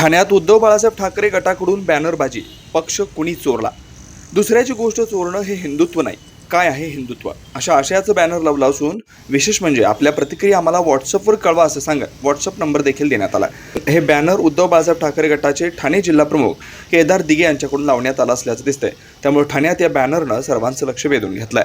ठाण्यात उद्धव बाळासाहेब ठाकरे गटाकडून बॅनरबाजी. पक्ष कुणी चोरला? दुसऱ्याची गोष्ट चोरणं हे हिंदुत्व नाही. काय आहे हिंदुत्व? अशा आशयाचं बॅनर लावलं असून विशेष म्हणजे आपल्या प्रतिक्रिया आम्हाला व्हॉट्सअपवर कळवा असं सांगत व्हॉट्सअप नंबर देखील देण्यात आला. हे बॅनर उद्धव बाळासाहेब ठाकरे गटाचे ठाणे जिल्हा प्रमुख केदार दिगे यांच्याकडून लावण्यात आलं असल्याचं दिसतंय. त्यामुळे ठाण्यात या बॅनरनं सर्वांचं लक्ष वेधून घेतलंय.